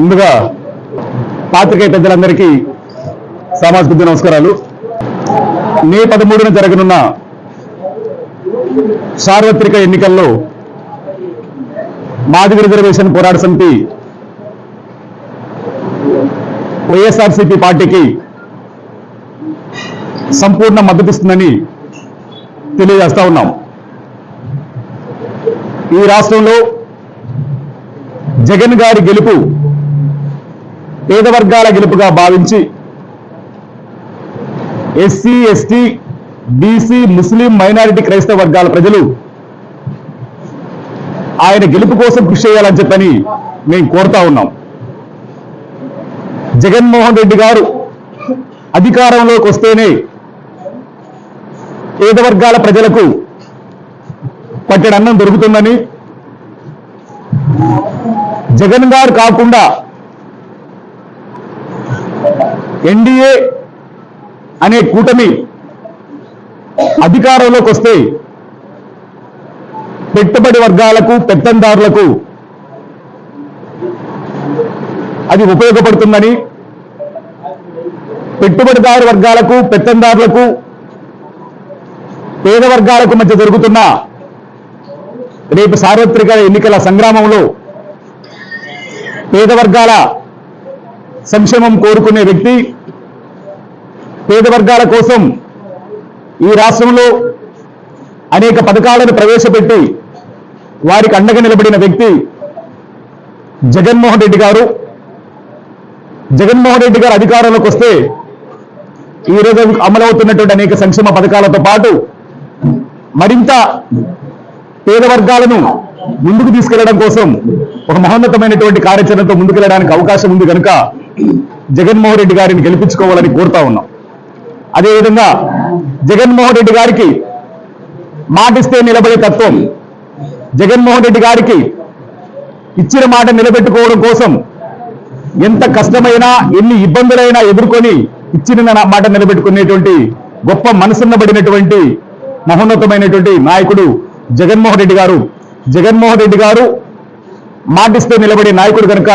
ముందుగా పాత్రికేయ పెద్దలందరికీ సామాజిక దిన నమస్కారాలు. మే పదమూడున జరగనున్న సార్వత్రిక ఎన్నికల్లో మాదిగ రిజర్వేషన్ పోరాట సమితి వైఎస్ఆర్సీపీ పార్టీకి సంపూర్ణ మద్దతిస్తుందని తెలియజేస్తా ఉన్నాం. ఈ రాష్ట్రంలో జగన్ గారి గెలుపు పేద వర్గాల గెలుపుగా భావించి ఎస్సీ ఎస్టీ బీసీ ముస్లిం మైనారిటీ క్రైస్తవ వర్గాల ప్రజలు ఆయన గెలుపు కోసం కృషి చేయాలని చెప్పని మేము కోరుతా ఉన్నాం. జగన్మోహన్ రెడ్డి గారు అధికారంలోకి వస్తేనే పేద వర్గాల ప్రజలకు పట్టెడన్నం దొరుకుతుందని జగన్ గారు కాకుండా ఎన్డీఏ అనే కూటమి అధికారంలోకి వస్తే పెట్టుబడి వర్గాలకు పెత్తందారులకు అది ఉపయోగపడుతుందని పెట్టుబడిదారు వర్గాలకు పెత్తందారులకు పేద వర్గాలకు మధ్య జరుగుతున్న రేపు సార్వత్రిక ఎన్నికల సంగ్రామంలో పేద వర్గాల సంక్షేమం కోరుకునే వ్యక్తి పేద వర్గాల కోసం ఈ రాష్ట్రంలో అనేక పథకాలను ప్రవేశపెట్టి వారికి అండగా నిలబడిన వ్యక్తి జగన్మోహన్ రెడ్డి గారు. జగన్మోహన్ రెడ్డి గారు అధికారంలోకి వస్తే ఈ రోజు అమలవుతున్నటువంటి అనేక సంక్షేమ పథకాలతో పాటు మరింత పేద వర్గాలను ముందుకు తీసుకెళ్ళడం కోసం ఒక మహోన్నతమైనటువంటి కార్యాచరణతో ముందుకెళ్ళడానికి అవకాశం ఉంది కనుక జగన్మోహన్ రెడ్డి గారిని గెలిపించుకోవాలని కోరుతా ఉన్నాం. అదేవిధంగా జగన్మోహన్ రెడ్డి గారికి మాటిస్తే నిలబడే తత్వం జగన్మోహన్ రెడ్డి గారికి ఇచ్చిన మాట నిలబెట్టుకోవడం కోసం ఎంత కష్టమైనా ఎన్ని ఇబ్బందులైనా ఎదుర్కొని ఇచ్చిన నా మాట నిలబెట్టుకునేటువంటి గొప్ప మనసున్నబడినటువంటి మహోన్నతమైనటువంటి నాయకుడు జగన్మోహన్ రెడ్డి గారు జగన్మోహన్ రెడ్డి గారు మాటిస్తే నిలబడే నాయకుడు కనుక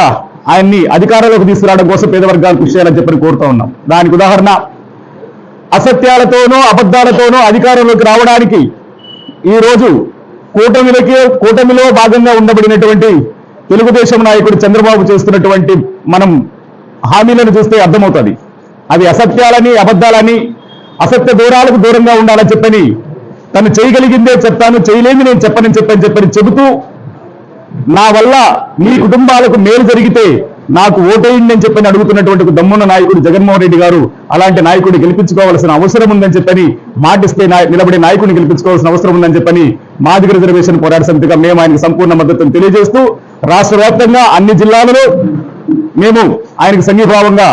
ఆయన్ని అధికారంలోకి తీసుకురావడం కోసం పేద వర్గాలు కృషి చేయాలని చెప్పని కోరుతా ఉన్నాం. దానికి ఉదాహరణ అసత్యాలతోనో అబద్ధాలతోనో అధికారంలోకి రావడానికి ఈ రోజు కూటమిలకి కూటమిలో భాగంగా ఉండబడినటువంటి తెలుగుదేశం నాయకుడు చంద్రబాబు చేస్తున్నటువంటి మనం హామీలను చూస్తే అర్థమవుతుంది. అవి అసత్యాలని అబద్ధాలని అసత్య దూరాలకు దూరంగా ఉండాలని చెప్పని తను చేయగలిగిందే చెప్తాను చేయలేని నేను చెప్పనని చెప్పని చెప్పని చెబుతూ నా వల్ల మీ కుటుంబాలకు మేలు జరిగితే నాకు ఓటేయండి అని చెప్పని అడుగుతున్నటువంటి దమ్మున్న నాయకుడు జగన్మోహన్ రెడ్డి గారు అలాంటి నాయకుడిని గెలిపించుకోవాల్సిన అవసరం ఉందని చెప్పని మాటిస్తే నిలబడే నాయకుడిని గెలిపించుకోవాల్సిన అవసరం ఉందని చెప్పని మాదిగ రిజర్వేషన్ పోరాట సమితిగా మేము ఆయనకు సంపూర్ణ మద్దతును తెలియజేస్తూ రాష్ట్ర వ్యాప్తంగా అన్ని జిల్లాలలో మేము ఆయనకు సమీభావంగా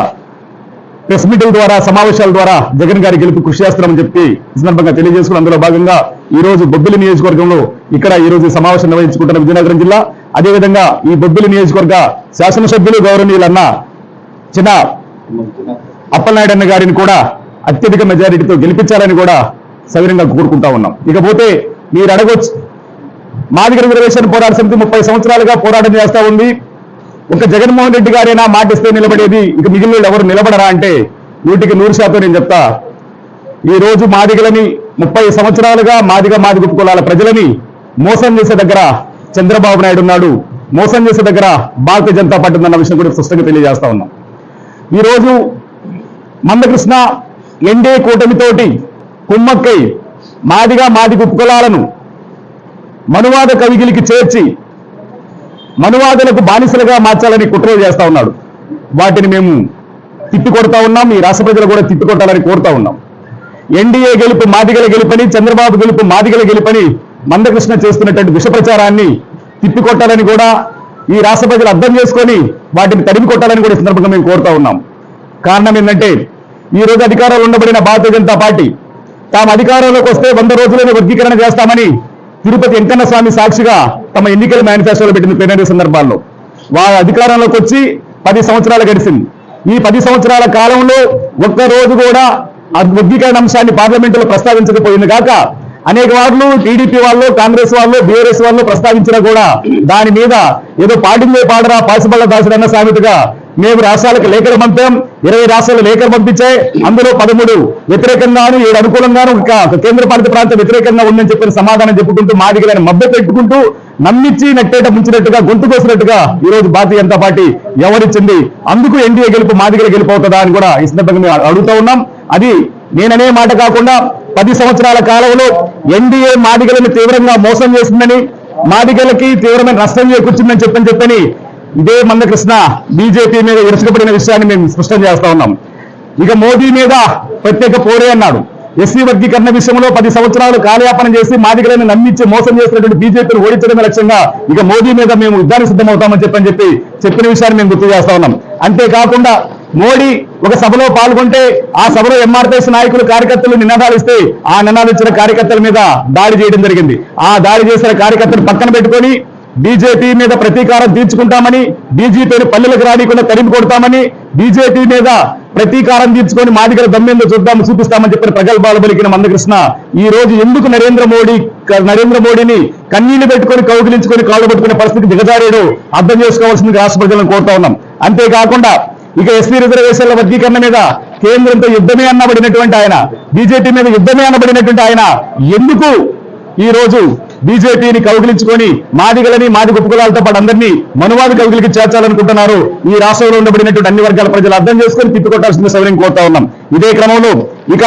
ప్రెస్ మీటింగ్ ద్వారా సమావేశాల ద్వారా జగన్ గారి గెలుపు కృషి చేస్తున్నామని చెప్పి సందర్భంగా తెలియజేసుకుని అందులో భాగంగా ఈ రోజు బొబ్బిలి నియోజకవర్గంలో ఇక్కడ ఈ రోజు సమావేశం నిర్వహించుకుంటున్న విజయనగరం జిల్లా. అదేవిధంగా ఈ బొబ్బిలి నియోజకవర్గ శాసనసభ్యులు గౌరవనీయులన్న చిన్న అప్పలనాయుడు అన్న గారిని కూడా అత్యధిక మెజారిటీతో గెలిపించాలని కూడా సవిరంగా కోరుకుంటా ఉన్నాం. ఇకపోతే మీరు అడగొచ్చు. మాదిగ రిజర్వేషన్ పోరాట సమితి ముప్పై సంవత్సరాలుగా పోరాటం చేస్తా ఉంది. ఒక జగన్మోహన్ రెడ్డి గారైనా మాటిస్తే నిలబడేది ఇక మిగిలిన ఎవరు నిలబడరా అంటే నూటికి నూరు శాతం నేను చెప్తా. ఈ రోజు మాదిగలని ముప్పై సంవత్సరాలుగా మాదిగ మాదిగ కులాల ప్రజలని మోసం చేసే దగ్గర చంద్రబాబు నాయుడు ఉన్నాడు. మోసం చేసే దగ్గర భారతీయ జనతా పార్టీ ఉందన్న విషయం కూడా స్పష్టంగా తెలియజేస్తా ఉన్నాం. ఈరోజు మందకృష్ణ ఎన్డీఏ కూటమితోటి కుమ్మక్కై మాదిగా మాదిగ కులాలను మనువాద కవిగిలికి చేర్చి మనువాదులకు బానిసలుగా మార్చాలని కుట్రలు చేస్తా ఉన్నాడు. వాటిని మేము తిప్పికొడతా ఉన్నాం ఈ రాష్ట్ర ప్రజలు కూడా తిప్పికొట్టాలని కోరుతా ఉన్నాం. ఎన్డీఏ గెలుపు మాదిగల గెలుపని చంద్రబాబు గెలుపు మాదిగల గెలుపని మందకృష్ణ చేస్తున్నటువంటి విష ప్రచారాన్ని తిప్పికొట్టాలని కూడా ఈ రాష్ట్ర ప్రజలు అర్థం చేసుకొని వాటిని తరిమి కొట్టాలని కూడా ఈ సందర్భంగా మేము కోరుతా ఉన్నాం. కారణం ఏంటంటే ఈ రోజు అధికారంలో ఉండబడిన భారతీయ జనతా పార్టీ తాము అధికారంలోకి వస్తే వంద రోజుల్లోనే వర్గీకరణ చేస్తామని తిరుపతి వెంకన్న స్వామి సాక్షిగా తమ ఎన్నికల మేనిఫెస్టోలో పెట్టిన ప్లేనరీ సందర్భాల్లో వారు అధికారంలోకి వచ్చి పది సంవత్సరాలు గడిచింది. ఈ పది సంవత్సరాల కాలంలో ఒక్క రోజు కూడా ఆ వర్గీకరణ అంశాన్ని పార్లమెంటులో ప్రస్తావించకపోయింది కాక అనేక వార్లు టీడీపీ వాళ్ళు కాంగ్రెస్ వాళ్ళు బీఆర్ఎస్ వాళ్ళు ప్రస్తావించినా కూడా దాని మీద ఏదో పాడిందే పాడరా పాసిబల్ల దాసుడన్న సామెతగా మేము రాష్ట్రాలకు లేఖలు పంపాం. ఇరవై రాష్ట్రాలు లేఖలు పంపించాయి అందులో పదమూడు వ్యతిరేకంగాను ఏడు అనుకూలంగాను ఒక కేంద్ర పాలిత ప్రాంతం వ్యతిరేకంగా ఉందని చెప్పిన సమాధానం చెప్పుకుంటూ మాదిగలని మభ్య పెట్టుకుంటూ నమ్మించి నెట్టేట ముంచినట్టుగా గొంతు కోసినట్టుగా ఈ రోజు భారతీయ జనతా పార్టీ ఎవరిచ్చింది? అందుకు ఎన్డీఏ గెలుపు మాదిగల గెలుపు అవుతుందా అని కూడా ఈ సందర్భంగా మేము అడుగుతూ ఉన్నాం. అది నేననే మాట కాకుండా పది సంవత్సరాల కాలంలో ఎన్డీఏ మాదిగలను తీవ్రంగా మోసం చేసిందని మాదిగలకి తీవ్రమైన నష్టం చేకూర్చిందని చెప్పని చెప్పని ఇదే మందకృష్ణ బీజేపీ మీద ఇరుచుకబడిన విషయాన్ని మేము స్పష్టం చేస్తా ఉన్నాం. ఇక మోదీ మీద ప్రత్యేక పోరే అన్నాడు. ఎస్సీ వర్గీకరణ విషయంలో పది సంవత్సరాలు కాలయాపన చేసి మాదిగలను నమ్మించి మోసం చేసినటువంటి బీజేపీని ఓడించడమే లక్ష్యంగా ఇక మోదీ మీద మేము యుద్ధానికి సిద్ధమవుతామని చెప్పని చెప్పి చెప్పిన విషయాన్ని మేము గుర్తు చేస్తా ఉన్నాం. అంతేకాకుండా మోడీ ఒక సభలో పాల్గొంటే ఆ సభలో ఎంఆర్పీఎస్ నాయకులు కార్యకర్తలు నినాదాలు ఇస్తే ఆ నినాదాలు ఇచ్చిన కార్యకర్తల మీద దాడి చేయడం జరిగింది. ఆ దాడి చేసిన కార్యకర్తలు పక్కన పెట్టుకొని బీజేపీ మీద ప్రతీకారం తీర్చుకుంటామని బీజేపీని పల్లెలకు రానికుండా తరిమి కొడతామని బీజేపీ మీద ప్రతీకారం తీర్చుకొని మాదిగల దమ్మేందో చూద్దాము చూపిస్తామని చెప్పిన ప్రగల్భాలు పలికిన మందకృష్ణ ఈ రోజు ఎందుకు నరేంద్ర మోడీ నరేంద్ర మోడీని కన్నీళ్ళు పెట్టుకొని కౌగిలించుకొని కాళ్ళు పట్టుకునే పరిస్థితి దిగజారాడు? అర్థం చేసుకోవాల్సింది రాష్ట్ర ప్రజలను కోరుతా ఉన్నాం. అంతేకాకుండా ఇక ఎస్సీ రిజర్వేషన్ల వర్గీకరణ మీద కేంద్రంతో యుద్ధమే అన్నబడినటువంటి ఆయన బీజేపీ మీద యుద్ధమే అనబడినటువంటి ఆయన ఎందుకు ఈ రోజు బీజేపీని కౌగిలించుకొని మాదిగలని మాది గొప్పకులాలతో పాటు అందరినీ మనువాది కౌగిలికి చేర్చాలనుకుంటున్నారు. ఈ రాష్ట్రంలో ఉండబడినటువంటి అన్ని వర్గాల ప్రజలు అర్థం చేసుకొని తిప్పికొట్టాల్సిన సౌకర్యం కోరుతా ఉన్నాం. ఇదే క్రమంలో ఇక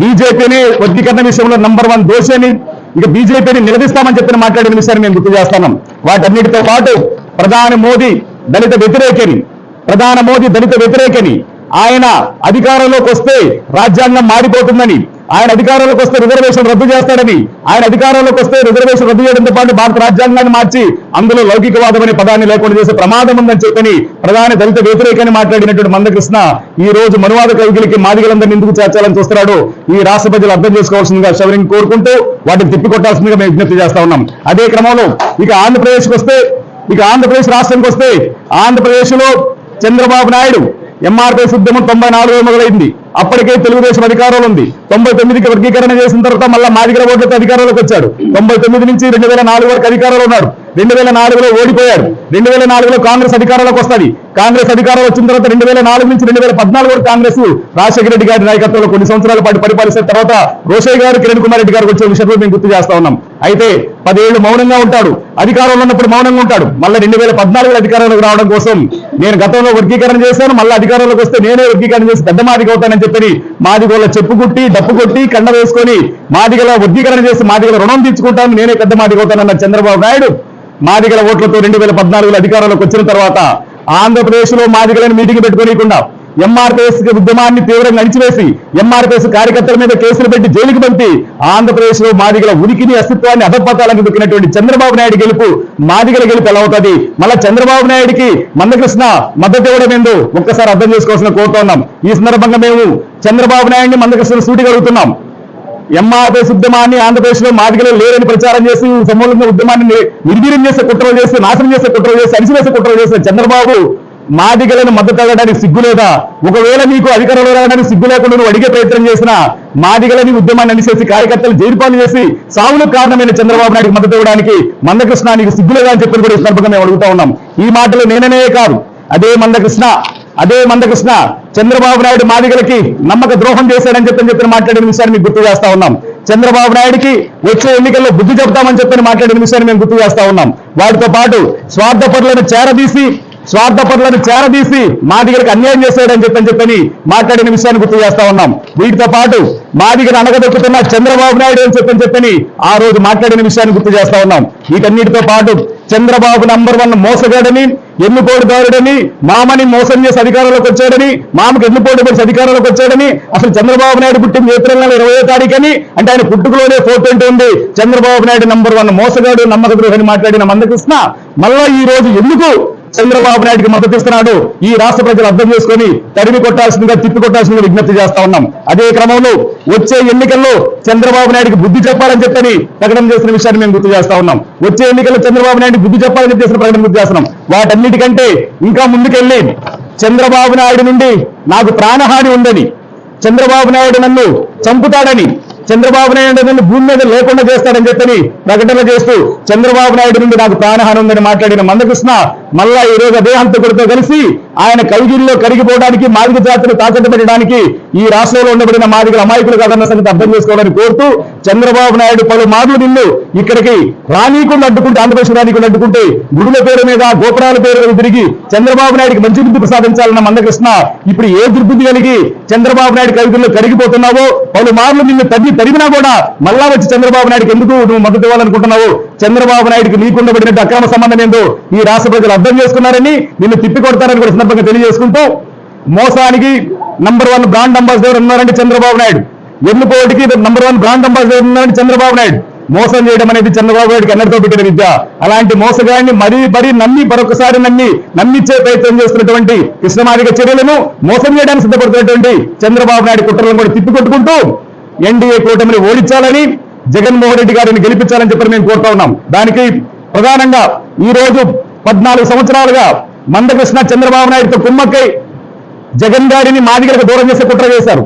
బీజేపీని వర్గీకరణ విషయంలో నంబర్ వన్ దోషని ఇక బీజేపీని నిలదీస్తామని చెప్పిన మాట్లాడిన విషయాన్ని మేము గుర్తు చేస్తున్నాం వాటన్నిటితో పాటు ప్రధాని మోదీ దళిత వ్యతిరేకని ప్రధాన మోదీ దళిత వ్యతిరేకని ఆయన అధికారంలోకి వస్తే రాజ్యాంగం మారిపోతుందని ఆయన అధికారంలోకి వస్తే రిజర్వేషన్ రద్దు చేస్తాడని ఆయన అధికారంలోకి వస్తే రిజర్వేషన్ రద్దు చేయడంతో పాటు భారత రాజ్యాంగాన్ని మార్చి అందులో లౌకికవాదం అనే పదాన్ని లేకుండా చేసే ప్రమాదం ఉందని చెప్పని ప్రధాని దళిత వ్యతిరేకని మాట్లాడినటువంటి మందకృష్ణ ఈ రోజు మనువాద కవికులకి మాదిగలందరినీ ఎందుకు చేర్చాలని చూస్తున్నాడు? ఈ రాష్ట్ర ప్రజలు అర్థం చేసుకోవాల్సిందిగా శబరిని కోరుకుంటూ వాటిని తిప్పికొట్టాల్సిందిగా మేము విజ్ఞప్తి చేస్తా ఉన్నాం. అదే క్రమంలో ఇక ఆంధ్రప్రదేశ్కి వస్తే ఇక ఆంధ్రప్రదేశ్ రాష్ట్రానికి వస్తే ఆంధ్రప్రదేశ్లో చంద్రబాబు నాయుడు ఎంఆర్పీఎస్ ఉద్యమం తొంభై నాలుగులో మొదలైంది. అప్పటికే తెలుగుదేశం అధికారంలో ఉంది తొంభై తొమ్మిదికి వర్గీకరణ చేసిన తర్వాత మళ్ళా మాదిగల ఓట్లతో అధికారంలోకి వచ్చాడు. తొంభై తొమ్మిది నుంచి రెండు వేల నాలుగు వరకు అధికారంలో ఉన్నాడు. రెండు వేల నాలుగులో ఓడిపోయాడు రెండు వేల నాలుగులో కాంగ్రెస్ అధికారంలోకి వస్తుంది. కాంగ్రెస్ అధికారం వచ్చిన తర్వాత రెండు వేల నాలుగు నుంచి రెండు వేల పద్నాలుగు వరకు కాంగ్రెస్ రాజశేఖర రెడ్డి గారి నాయకత్వంలో కొన్ని సంవత్సరాల పాటు పరిపాలిస్తున్న తర్వాత రోషయ్య గారు కిరణ్ కుమార్ రెడ్డి గారు వచ్చే విషయంలో మేము గుర్తు చేస్తా ఉన్నాం. అయితే పదేళ్ళు మౌనంగా ఉంటాడు. అధికారంలో ఉన్నప్పుడు మౌనంగా ఉంటాడు. మళ్ళీ రెండు వేల పద్నాలుగులో అధికారంలోకి రావడం కోసం నేను గతంలో వర్గీకరణ చేశాను. మళ్ళీ అధికారంలోకి వస్తే నేనే వర్గీకరణ చేసి పెద్ద మాదిగ అవుతానని చెప్పని మాదిగోళ్ళ చెప్పు కుట్టి డప్పు కొట్టి కండ వేసుకొని మాదిగల వర్గీకరణ చేసి మాదిగల రుణం తీర్చుకుంటాను నేనే పెద్ద మాదిగ అవుతానన్న చంద్రబాబు నాయుడు మాదిగల ఓట్లతో రెండు వేల పద్నాలుగులో అధికారంలోకి వచ్చిన తర్వాత ఆంధ్రప్రదేశ్లో మాదిగలను మీటింగ్ పెట్టుకోనియకుండా ఎంఆర్పిఎస్ ఉద్యమాన్ని తీవ్రంగా అణిచివేసి ఎంఆర్పిఎస్ కార్యకర్తల మీద కేసులు పెట్టి జైలుకు పంపి ఆంధ్రప్రదేశ్లో మాదిగల ఉనికిని అస్తిత్వాన్ని అధపతాలకు దొక్కినటువంటి చంద్రబాబు నాయుడు గెలుపు మాదిగల గెలుపు ఎలా అవుతుంది? మళ్ళా చంద్రబాబు నాయుడికి మందకృష్ణ మద్దతు ఇవ్వడం ఏందో ఒక్కసారి అర్థం చేసుకోవాల్సిన కోరుతున్నాం ఈ సందర్భంగా మేము చంద్రబాబు నాయుడిని మందకృష్ణ సూటిగలుగుతున్నాం ఎంఆర్ఎస్ ఉద్యమాన్ని ఆంధ్రప్రదేశ్లో మాదిగలో లేరని ప్రచారం చేసి సమూలంగా ఉద్యమాన్ని నిర్వీర్యం చేసే కుట్రలు చేసి నాశనం చేసే కుట్రలు చేసి అణిచివేసే కుట్రలు చేసిన చంద్రబాబు మాదిగలను మద్దతు అడగడానికి సిగ్గు లేదా? ఒకవేళ నీకు అధికారంలో రావడానికి సిగ్గు లేకుండా నువ్వు అడిగే ప్రయత్నం చేసిన మాదిగలని ఉద్యమాన్ని అనిసేసి కార్యకర్తలు జైలుపాలు చేసి సావులకు కారణమైన చంద్రబాబు నాయుడికి మద్దతు ఇవ్వడానికి మందకృష్ణ నీకు సిగ్గు లేదా అని చెప్పి కూడా ఈ సందర్భంగా మేము అడుగుతా ఉన్నాం. ఈ మాటలు నేననే కాదు. అదే మందకృష్ణ. అదే మందకృష్ణ చంద్రబాబు నాయుడు మాదిగలకి నమ్మక ద్రోహం చేశాడని చెప్పని చెప్పిన మాట్లాడిన విషయాన్ని మీకు గుర్తు చేస్తా ఉన్నాం. చంద్రబాబు నాయుడికి వచ్చే ఎన్నికల్లో బుద్ధి చెప్తామని చెప్పని మాట్లాడిన విషయాన్ని మేము గుర్తు చేస్తా ఉన్నాం. వాటితో పాటు స్వార్థ పనులను చేరదీసి స్వార్థ పనులను చేరదీసి దగ్గరికి అన్యాయం చేశాడని చెప్పని చెప్పని మాట్లాడిన విషయాన్ని గుర్తు చేస్తా ఉన్నాం. వీటితో పాటు మాదిగను అనగదొక్కుతున్న చంద్రబాబు నాయుడు అని చెప్పని చెప్పని ఆ రోజు మాట్లాడిన విషయాన్ని గుర్తు చేస్తా ఉన్నాం. వీటన్నిటితో పాటు చంద్రబాబు నంబర్ వన్ మోసగాడని ఎన్నుకోడుదారుడని మామని మోసం చేసి అధికారంలోకి వచ్చాడని మామకి ఎన్నుపోటు పడిచి అధికారంలోకి వచ్చాడని అసలు చంద్రబాబు నాయుడు పుట్టింది ఏప్రిల్ నెల ఇరవై తారీఖని అంటే ఆయన పుట్టుకలోనే ఫోటో ఉంటుంది చంద్రబాబు నాయుడు నంబర్ వన్ మోసగాడు నమ్మక ద్రోహని మాట్లాడిన మందకృష్ణ మళ్ళా ఈ రోజు ఎందుకు చంద్రబాబు నాయుడికి మద్దతు ఇస్తున్నాడు. ఈ రాష్ట్ర ప్రజలు అర్థం చేసుకొని తరిమి కొట్టాల్సిందిగా తిప్పి కొట్టాల్సిందిగా విజ్ఞప్తి చేస్తా ఉన్నాం. అదే క్రమంలో వచ్చే ఎన్నికల్లో చంద్రబాబు నాయుడికి బుద్ధి చెప్పాలని చెప్పని ప్రకటన చేసిన విషయాన్ని మేము గుర్తు చేస్తా ఉన్నాం. వచ్చే ఎన్నికల్లో చంద్రబాబు నాయుడు బుద్ధి చెప్పాలని చెప్పేసిన ప్రకటన గుర్తు చేస్తున్నాం. వాటన్నిటికంటే ఇంకా ముందుకెళ్ళి చంద్రబాబు నాయుడు నుండి నాకు ప్రాణహాని ఉందని చంద్రబాబు నాయుడు నన్ను చంపుతాడని చంద్రబాబు నాయుడు నుండి భూమి మీద లేకుండా చేస్తాడని చెప్పని ప్రకటన చేస్తూ చంద్రబాబు నాయుడు నుండి నాకు ప్రాణహాని ఉందని మాట్లాడిన మందకృష్ణ మళ్ళా ఈ రోజు దేహంతకుడితో కలిసి ఆయన కవిగిరిలో కరిగిపోవడానికి మాదిక జాతులు తాకట్టు పెట్టడానికి ఈ రాష్ట్రంలో ఉండబడిన మాదిగల అమాయకులు కాదన్న సంగతి అర్థం చేసుకోవడానికి కోరుతూ చంద్రబాబు నాయుడు పలు మార్లు నిన్ను ఇక్కడికి రానీకుండా అడ్డుకుంటే ఆంధ్రప్రదేశ్ రానీకుండా అడ్డుకుంటే గుడుల పేరు మీద గోపురాల పేరు మీద తిరిగి చంద్రబాబు నాయుడికి మంచి బుద్ధి ప్రసాదించాలన్న మందకృష్ణ ఇప్పుడు ఏ దుర్బుద్ధి కలిగి చంద్రబాబు నాయుడు కవితల్లో కరిగిపోతున్నావో పలు మార్లు నిన్ను తగ్గి తరిగినా కూడా మళ్ళా వచ్చి చంద్రబాబు నాయుడికి ఎందుకు నువ్వు మద్దతు ఇవ్వాలనుకుంటున్నావు? చంద్రబాబు నాయుడికి నీకుండబడినట్టు అక్రమ సంబంధం ఏందో ఈ రాష్ట్ర ప్రజలు అర్థం చేసుకున్నారని నిన్ను తిప్పి కొడతారని కూడా సందర్భంగా తెలియజేసుకుంటూ మోసానికి నంబర్ వన్ బ్రాండ్ అంబాసిడర్ ఉన్నారంటే చంద్రబాబు నాయుడు. ఎన్నుకోటికి నంబర్ వన్ బ్రాండ్ అంబాసిడర్ ఉన్నారంటే చంద్రబాబు నాయుడు. మోసం చేయడం అనేది చంద్రబాబు నాయుడికి ఎన్నడతో పెట్టిన విద్య. అలాంటి మోసగాడిని మరీ మరీ నమ్మి మరొకసారి నమ్మి నమ్మిచ్చే ప్రయత్నం చేస్తున్నటువంటి కృష్ణమాదిక చర్యలను మోసం చేయడానికి సిద్ధపడుతున్నటువంటి చంద్రబాబు నాయుడు కుట్రలను కూడా తిప్పికొట్టుకుంటూ ఎన్డీఏ కూటమిని ఓడించాలని జగన్మోహన్ రెడ్డి గారిని గెలిపించాలని చెప్పి మేము కోరుతా ఉన్నాం. దానికి ప్రధానంగా ఈ రోజు పద్నాలుగు సంవత్సరాలుగా మందకృష్ణ చంద్రబాబు నాయుడుతో కుమ్మక్కై జగన్ గారిని మాదిగలకు దూరం చేసే కుట్ర చేశారు.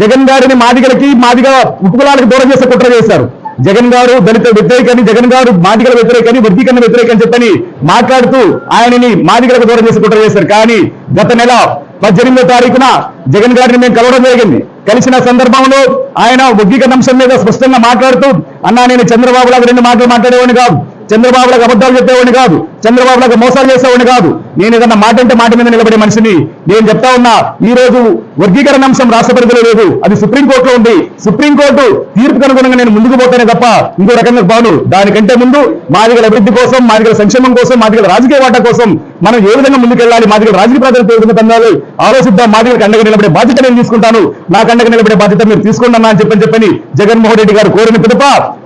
జగన్ గారిని మాదిగలకి మాదిగ ఉపకులాలకు దూరం చేసే కుట్ర చేశారు. జగన్ గారు దళిత వ్యతిరేకని జగన్ గారు మాదిగల వ్యతిరేకని వర్గీకరణ వ్యతిరేకని చెప్పని మాట్లాడుతూ ఆయనని మాదిగలకు దూరం చేసి కుట్ర చేశారు. కానీ గత నెల పద్దెనిమిదో తారీఖున జగన్ గారిని మేము కలవడం జరిగింది. కలిసిన సందర్భంలో ఆయన వర్గీకరణ అంశం మీద స్పష్టంగా మాట్లాడుతూ అన్నా నేను చంద్రబాబు లాగా రెండు మాటలు మాట్లాడేవాడిని కాదు. చంద్రబాబులకు అబద్ధాలు చెప్పేవాడిని కాదు. చంద్రబాబులకు మోసాలు చేసేవాడిని కాదు. నేను ఏదన్నా మాట అంటే మాట మీద నిలబడే మనిషిని నేను చెప్తా ఉన్నా ఈ రోజు వర్గీకరణ అంశం రాష్ట్ర పరిధిలో లేదు. అది సుప్రీంకోర్టులో ఉంది. సుప్రీంకోర్టు తీర్పుకు అనుగుణంగా నేను ముందుకు పోతానే తప్ప ఇంకో రకంగా బాను. దానికంటే ముందు మాదిగల అభివృద్ధి కోసం మాదిగల సంక్షేమం కోసం మాదిగల రాజకీయ వాటా కోసం మనం ఏ విధంగా ముందుకెళ్ళాలి మాదిగల రాజకీయ ప్రాధాన్యత ఏ విధంగా పొందాలి ఆలోచిద్దాం. మాదిగలకు అండగా నిలబడే బాధ్యత నేను తీసుకుంటాను. నాకు అండగా నిలబడే బాధ్యత మీరు తీసుకోండి అన్నా అని చెప్పని చెప్పని జగన్మోహన్ రెడ్డి గారు కోరిన పిదప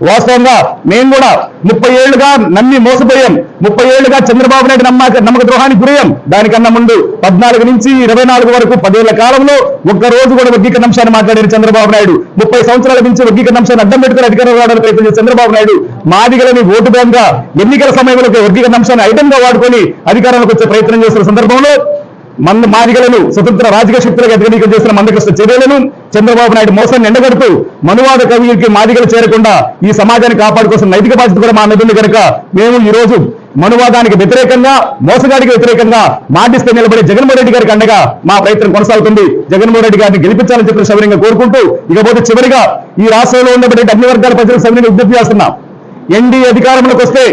వాస్తవంగా మేము కూడా ముప్పై ఏళ్ళుగా నమ్మి మోసపోయాం. ముప్పై ఏళ్ళుగా చంద్రబాబు నాయుడు నమ్మక నమ్మక ద్రోహానికి గురయ్యాం. దానికన్నా ముందు పద్నాలుగు నుంచి ఇరవై నాలుగు వరకు పదేళ్ళ కాలంలో ఒక్క రోజు కూడా వర్గీకరణ అంశాన్ని మాట్లాడారు చంద్రబాబు నాయుడు. ముప్పై సంవత్సరాల నుంచి వర్గీకరణ అంశాన్ని అడ్డం పెట్టుకుని అధికారం రావడానికి ప్రయత్నించిన చంద్రబాబు నాయుడు మాదిగలని ఓటు బ్యాంక్గా ఎన్నికల సమయంలో వర్గీకరణ అంశాన్ని ఐటంగా వాడుకొని అధికారంలోకి వచ్చే ప్రయత్నం చేస్తున్న సందర్భంలో మంద మాదిగలను స్వతంత్ర రాజకీయ శక్తులకు ఎదగనీకం చేసిన మందకృష్ణ చర్యలను చంద్రబాబు నాయుడు మోసాన్ని ఎండగడుతూ మనువాద కవికి మాదిగలు చేరకుండా ఈ సమాజాన్ని కాపాడుకోసం నైతిక బాధ్యత కూడా మా మీద కనుక మేము ఈ రోజు మనువాదానికి వ్యతిరేకంగా మోసగాడికి వ్యతిరేకంగా మాటిస్తే నిలబడే జగన్మోహన్ రెడ్డి గారికి అండగా మా ప్రయత్నం కొనసాగుతుంది. జగన్మోహన్ రెడ్డి గారిని గెలిపించాలని చెప్పి సవినయంగా కోరుకుంటూ ఇకపోతే చివరిగా ఈ రాష్ట్రంలో ఉన్నటువంటి అన్ని వర్గాల ప్రజలకు సవినయంగా విజ్ఞప్తి చేస్తున్నాం ఎన్డీ అధికారంలోకి వస్తే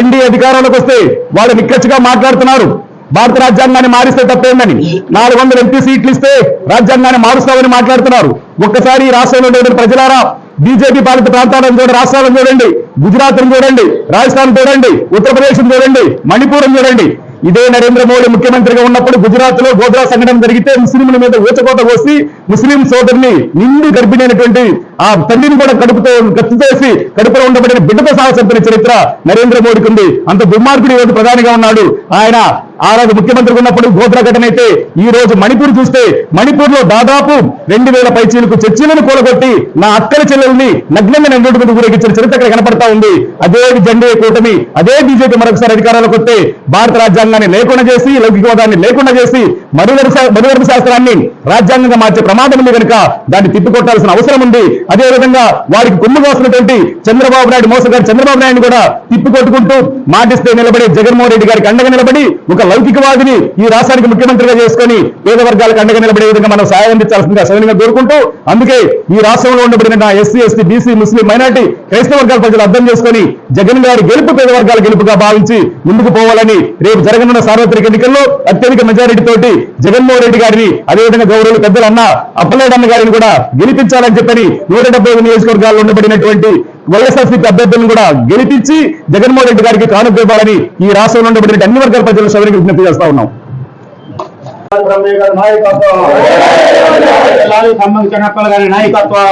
ఎన్డీ అధికారంలోకి వస్తే వాళ్ళు నిక్కచ్చిగా మాట్లాడుతున్నారు. భారత రాజ్యాంగాన్ని మారిస్తే తప్పేందని నాలుగు వందల ఎంపీ సీట్లు ఇస్తే రాజ్యాంగాన్ని మారుస్తామని మాట్లాడుతున్నారు. ఒక్కసారి ఈ రాష్ట్రంలో ఉండే ప్రజలారా బీజేపీ పాలిత ప్రాంతాలను చూడండి రాష్ట్రాలను చూడండి గుజరాత్ చూడండి రాజస్థాన్ చూడండి ఉత్తరప్రదేశ్ చూడండి మణిపూరం చూడండి. ఇదే నరేంద్ర మోడీ ముఖ్యమంత్రిగా ఉన్నప్పుడు గుజరాత్లో గోద్రా సంఘటన జరిగితే ముస్లింల మీద ఊచకోత కోసి ముస్లిం సోదరుని నిండు గర్భిణైనటువంటి ఆ తల్లిని కూడా కడుపుతో కత్తితేసి కడుపులో ఉండబడిన బిడ్డతో సహా చంపిన చరిత్ర నరేంద్ర మోడీకి ఉంది. అంత దుర్మార్గుడు ఈరోజు ప్రధానిగా ఉన్నాడు. ఆయన ఆ రోజు ముఖ్యమంత్రి ఉన్నప్పుడు గోద్రా ఘటన అయితే ఈ రోజు మణిపూర్ చూస్తే మణిపూర్లో దాదాపు రెండు వేల పైచీలకు చర్చీలను కూలగొట్టి నా అక్కల చెల్లెల్ని నగ్నంగా నెల్లూరు మీద ఊరేగించిన చరిత్ర అక్కడ కనపడతా ఉంది. అదే జెండే కూటమి అదే బీజేపీ మరొకసారి అధికారాలకు వస్తే భారత రాజ్యాంగాన్ని లేకుండా చేసి లౌకికవాదాన్ని లేకుండా చేసి మరుగరు మరుగరు శాస్త్రాన్ని రాజ్యాంగంగా మార్చే ప్రమాదం ఉంది కనుక దాన్ని తిప్పికొట్టాల్సిన అవసరం ఉంది. అదే విధంగా వారికి కొమ్ము కాసినటువంటి చంద్రబాబు నాయుడు మోసగారు చంద్రబాబు నాయుడు కూడా తిప్పికొట్టుకుంటూ మాటిస్తే నిలబడి జగన్మోహన్ రెడ్డి గారికి అండగా నిలబడి ఒక లౌకికవాదిని ఈ రాష్ట్రానికి ముఖ్యమంత్రిగా చేసుకొని పేద వర్గాలకు అండగా నిలబడే విధంగా మనం సాయం అందించాల్సిందిగా సవినంగా కోరుకుంటూ అందుకే ఈ రాష్ట్రంలో ఉండబడిన ఎస్సీ ఎస్టీ బీసీ ముస్లిం మైనార్టీ క్రైస్తవ వర్గాల ప్రజలు అర్థం చేసుకొని జగన్ గారి గెలుపు పేద వర్గాల గెలుపుగా భావించి ముందుకు పోవాలని రేపు జరగనున్న సార్వత్రిక ఎన్నికల్లో అత్యధిక మెజారిటీ తోటి జగన్మోహన్ రెడ్డి గారిని అదేవిధంగా గౌరవులు పెద్దలు అన్న అప్పలేడన్న గారిని కూడా గెలిపించాలని చెప్పని నూట డెబ్బై ఐదు నియోజకవర్గాల్లో ఉండబడినటువంటి వైఎస్ఆర్సీపీ అభ్యర్థులను కూడా గెలిపించి జగన్మోహన్ రెడ్డి గారికి కానుక ఇవ్వాలని ఈ రాష్ట్రంలో ఉండబడిన అన్ని వర్గాల ప్రజలు సభ్యులకు విజ్ఞప్తి చేస్తా ఉన్నాం. గారి నాయకత్వం. లాలి గారి నాయకత్వం.